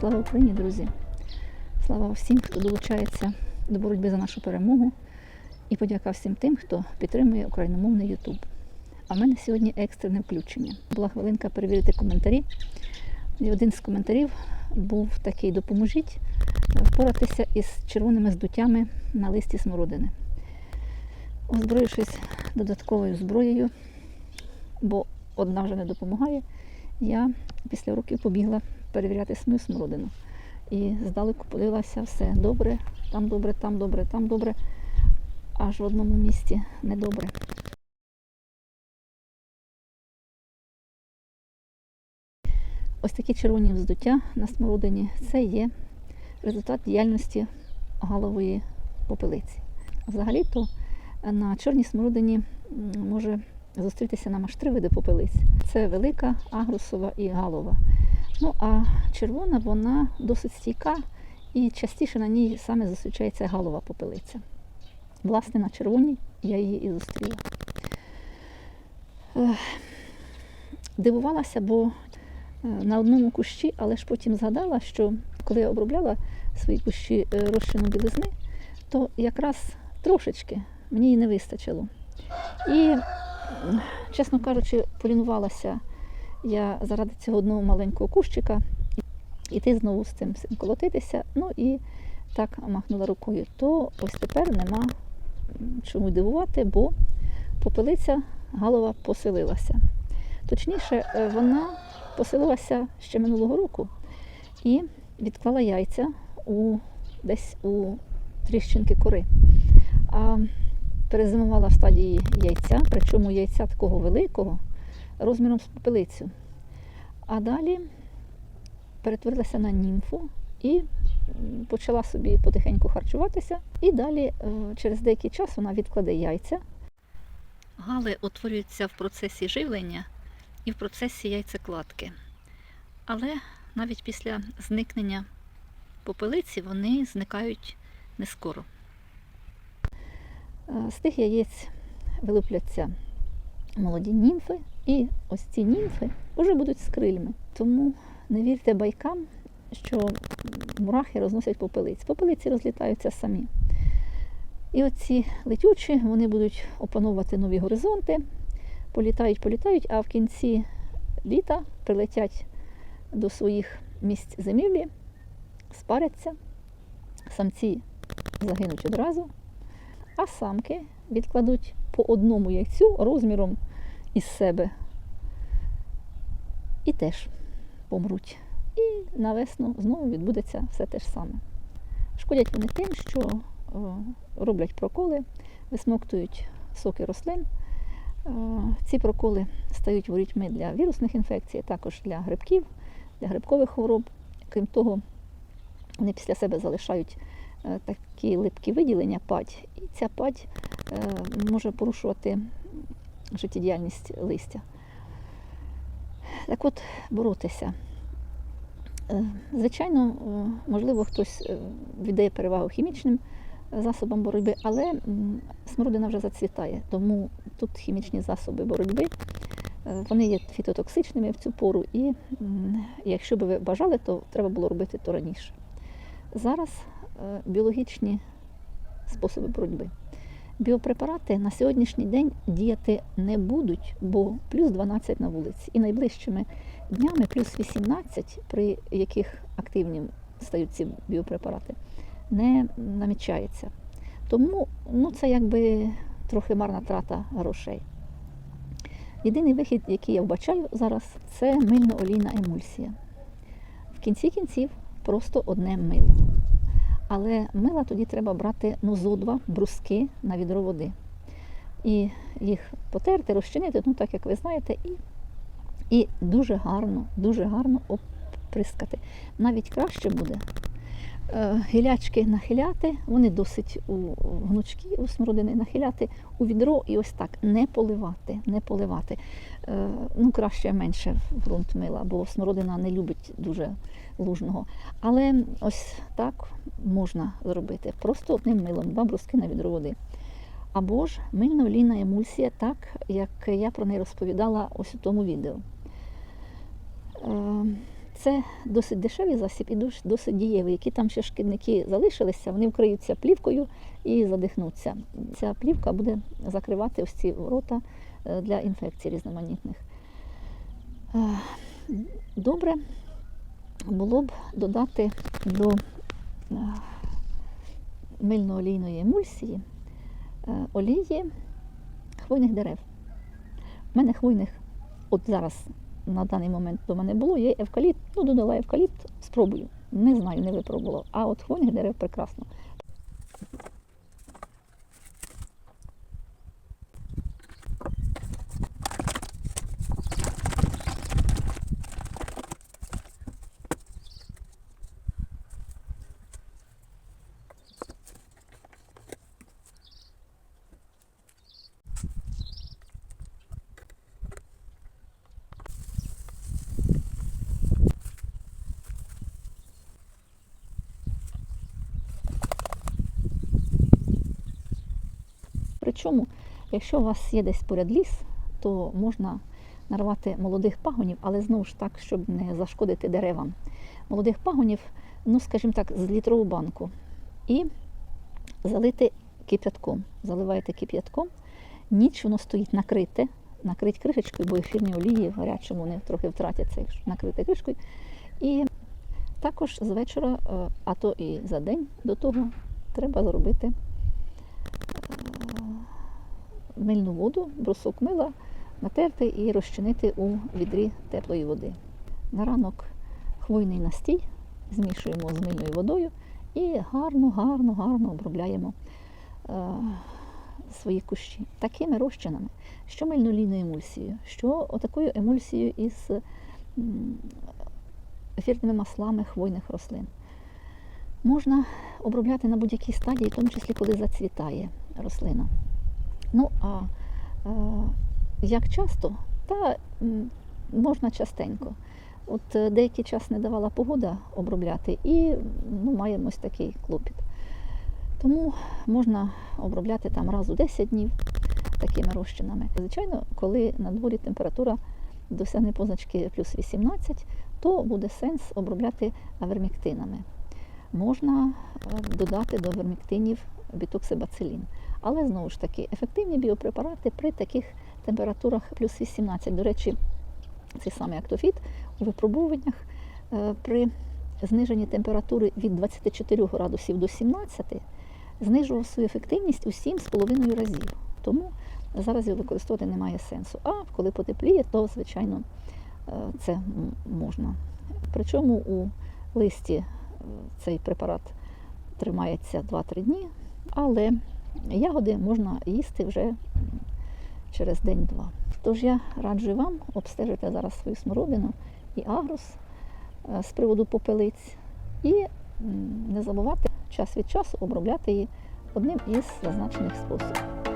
Слава Україні, друзі! Слава всім, хто долучається до боротьби за нашу перемогу. І подяка всім тим, хто підтримує україномовний Ютуб. А в мене сьогодні екстрене включення. Була хвилинка перевірити коментарі. І один з коментарів був такий: допоможіть е, впоратися із червоними здуттями на листі смородини. Озброївшись додатковою зброєю, бо одна вже не допомагає, я після років побігла перевіряти свою смородину. І здалеку подивилася все добре, там добре, там добре, там добре, аж в одному місці недобре. Ось такі червоні вздуття на смородині це є результат діяльності галової попелиці. Взагалі-то на чорній смородині може зустрітися нам аж три види попелиць. Це велика, агрусова і галова. Ну а червона вона досить стійка і частіше на ній саме зустрічається галова попелиця. Власне, на червоній я її і зустріла. Дивувалася, бо е, на одному кущі, але ж потім згадала, що коли я обробляла свої кущі е, розчину білизни, то якраз трошечки мені її не вистачило. І, чесно кажучи, полінувалася я заради цього одного маленького кущика іти знову з цим всім колотитися. Ну і так махнула рукою. То ось тепер нема чому дивувати, бо попелиця галова поселилася. Точніше, е, вона поселилася ще минулого року і відклала яйця у, десь у тріщинки кори. А перезимувала в стадії яйця, причому яйця такого великого, розміром з попелицю. А далі перетворилася на німфу і почала собі потихеньку харчуватися. І далі, е, через деякий час, вона відкладе яйця. Гали утворюються в процесі живлення і в процесі яйцекладки. Але навіть після зникнення попелиці вони зникають не скоро. Е, З тих яєць вилупляться молоді німфи, і ось ці німфи вже будуть з крильми. Тому не вірте байкам, що мурахи розносять попелиць. Попелиці розлітаються самі. І оці летючі вони будуть опановувати нові горизонти, політають, політають, а в кінці літа прилетять до своїх місць зимівлі, спаряться, самці загинуть одразу, а самки відкладуть по одному яйцю розміром із себе і теж помруть. І на весну знову відбудеться все те ж саме. Шкодять вони тим, що роблять проколи, висмоктують соки рослин. Е, Ці проколи стають ворітьми для вірусних інфекцій, також для грибків, для грибкових хвороб. Крім того, вони після себе залишають е, такі липкі виділення падь, і ця падь е, може порушувати життєдіяльність листя. Так от, боротися. Е, Звичайно, е, можливо, хтось е, віддає перевагу хімічним засобам боротьби, але смородина вже зацвітає, тому тут хімічні засоби боротьби вони є фітотоксичними в цю пору, і якщо би ви бажали, то треба було робити то раніше. Зараз біологічні способи боротьби. Біопрепарати на сьогоднішній день діяти не будуть, бо плюс 12 на вулиці. І найближчими днями плюс 18, при яких активні стають ці біопрепарати, не намічається. Тому ну, це якби трохи марна трата грошей. Єдиний вихід, який я вбачаю зараз, це мильно-олійна емульсія. В кінці кінців просто одне мило. Але мила тоді треба брати ну, зо два бруски на відро води. І їх потерти, розчинити, ну так як ви знаєте, і, і дуже гарно, дуже гарно оприскати. Навіть краще буде гілячки нахиляти, вони досить у, гнучки у смородини нахиляти у відро і ось так не поливати, не поливати. Е, ну, краще менше в ґрунт мила, бо смородина не любить дуже лужного. Але ось так можна зробити. Просто одним милом, два бруски на відро води. Або ж мильно-олійна емульсія, так як я про неї розповідала ось у тому відео. Це досить дешевий засіб і дос- досить дієвий. Які там ще шкідники залишилися, вони вкриються плівкою і задихнуться. Ця плівка буде закривати ось ці рота е, для інфекцій різноманітних. Е, Добре було б додати до е, мильно-олійної емульсії олії хвойних дерев. У мене хвойних, от зараз на даний момент вдома не було, є евкаліпт, ну додала евкаліпт, спробую. Не знаю, не випробувала. А от хвойних дерев прекрасно. Причому, якщо у вас є десь поряд ліс, то можна нарвати молодих пагонів, але знову ж так, щоб не зашкодити деревам. Молодих пагонів, ну скажімо так, з літрову банку. І залити кип'ятком. Заливаєте кип'ятком, ніч воно стоїть накрите, накрить кришечкою, бо ефірні олії в гарячому вони трохи втратяться, якщо накрити кришкою. І також з вечора, е, а то і за день до того, треба зробити мильну воду, брусок мила, натерти і розчинити у відрі теплої води. На ранок хвойний настій змішуємо з мильною водою і гарно, гарно, гарно обробляємо е, свої кущі такими розчинами, що мильнолійною емульсією, що отакою емульсією із ефірними маслами хвойних рослин. Можна обробляти на будь-якій стадії, в тому числі коли зацвітає рослина. Ну а як часто? Та можна частенько. От е, деякий час не давала погода обробляти, і ну, маємо ось такий клопіт. Тому можна обробляти там раз у 10 днів такими розчинами. Звичайно, коли на дворі температура досягне позначки плюс 18, то буде сенс обробляти аверміктинами. Можна е, додати до верміктинів бітоксибацилін. Але знову ж таки, ефективні біопрепарати при таких температурах плюс 18. До речі, цей самий актофіт у випробуваннях е, при зниженні температури від 24 градусів до 17 знижував свою ефективність у 7,5 разів. Тому зараз його використовувати немає сенсу. А коли потепліє, то звичайно е, це можна. Причому у листі е, цей препарат тримається 2-3 дні, але ягоди можна їсти вже через день-два. Тож я раджу вам обстежити зараз свою смородину і агрос е, з приводу попелиць і не забувати час від часу обробляти її одним із зазначених способів.